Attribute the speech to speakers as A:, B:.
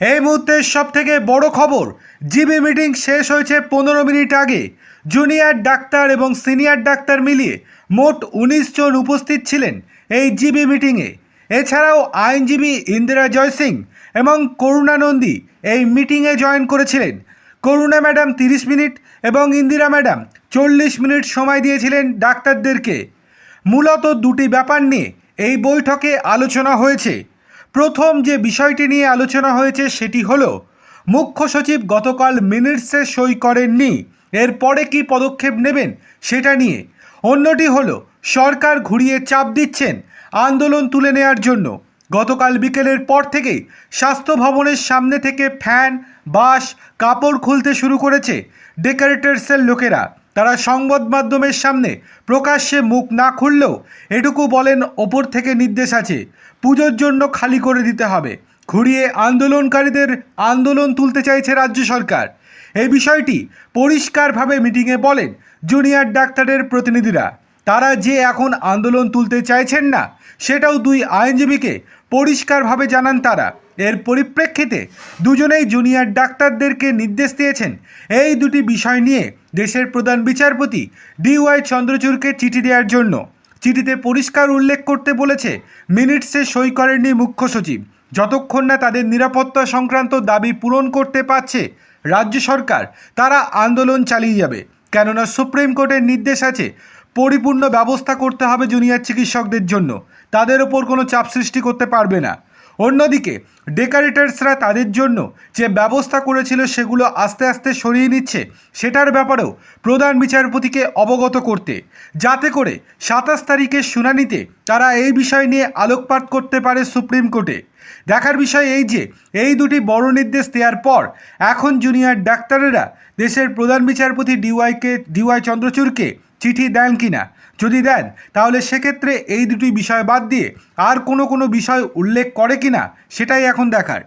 A: এই মুহূর্তে সব থেকে বড় খবর, জিবি মিটিং শেষ হয়েছে পনেরো মিনিট আগে। জুনিয়র ডাক্তার এবং সিনিয়র ডাক্তার মিলিয়ে মোট উনিশ জন উপস্থিত ছিলেন এই জিবি মিটিংয়ে। এছাড়াও আইনজীবী ইন্দিরা জয়সিং এবং করুণা নন্দী এই মিটিংয়ে জয়েন করেছিলেন। করুণা ম্যাডাম তিরিশ মিনিট এবং ইন্দিরা ম্যাডাম চল্লিশ মিনিট সময় দিয়েছিলেন ডাক্তারদেরকে। মূলত দুটি ব্যাপার নিয়ে এই বৈঠকে আলোচনা হয়েছে। প্রথম যে বিষয়টি নিয়ে আলোচনা হয়েছে সেটি হলো, মুখ্য সচিব গতকাল মিনিটসে সই করেননি এরপরে কি পদক্ষেপ নেবেন সেটা নিয়ে। অন্যটি হলো, সরকার ঘুরিয়ে চাপ দিচ্ছেন আন্দোলন তুলে নেয়ার জন্য। গতকাল বিকেলের পর থেকেই স্বাস্থ্য ভবনের সামনে থেকে ফ্যান বাস কাপড় খুলতে শুরু করেছে ডেকোরেটার্সের লোকেরা। তারা সংবাদ মাধ্যমের সামনে প্রকাশ্যে মুখ না খুললেও এটুকু বলেন ওপর থেকে নির্দেশ আছে। পুজোর জন্য খালি করে দিতে হবে। ঘুরিয়ে আন্দোলনকারীদের আন্দোলন তুলতে চাইছে রাজ্য সরকার। এই বিষয়টি পরিষ্কারভাবে মিটিংয়ে বলেন জুনিয়র ডাক্তারের প্রতিনিধিরা। তারা যে এখন আন্দোলন তুলতে চাইছেন না, সেটাও দুই আইনজীবীকে পরিষ্কারভাবে জানান তারা। এর পরিপ্রেক্ষিতে দুজনেই জুনিয়র ডাক্তারদেরকে নির্দেশ দিয়েছেন। এই দুটি বিষয় নিয়ে দেশের প্রধান বিচারপতি ডিওয়াই চন্দ্রচূড়কে চিঠি দেওয়ার জন্য চিঠিতে পরিষ্কার উল্লেখ করতে বলেছে, মিনিটসে সই করেননি মুখ্য সচিব। যতক্ষণ না তাদের নিরাপত্তা সংক্রান্ত দাবি পূরণ করতে পারছে রাজ্য সরকার, তারা আন্দোলন চালিয়ে যাবে। কেননা সুপ্রিম কোর্টের নির্দেশ আছে পরিপূর্ণ ব্যবস্থা করতে হবে জুনিয়র চিকিৎসকদের জন্য। তাদের ওপর কোনো চাপ সৃষ্টি করতে পারবে না। অন্যদিকে, ডেকারেটার্সরা তাদের জন্য যে ব্যবস্থা করেছিল সেগুলো আস্তে আস্তে সরিয়ে নিচ্ছে, সেটার ব্যাপারেও প্রধান বিচারপতিকে অবগত করতে। যাতে করে সাতাশ তারিখের শুনানিতে তারা এই বিষয় নিয়ে আলোকপাত করতে পারে সুপ্রিম কোর্টে। দেখার বিষয় এই যে, এই দুটি বড় নির্দেশ দেওয়ার পর এখন জুনিয়র ডাক্তারেরা দেশের প্রধান বিচারপতি ডিওয়াইকে ডিওয়াই চন্দ্রচূড়কে চিঠি দেন কিনা? যদি দেন, তাহলে সেক্ষেত্রে এই দুটি বিষয় বাদ দিয়ে আর কোনো কোনো বিষয় উল্লেখ করে কিনা, সেটাই এখন দেখার।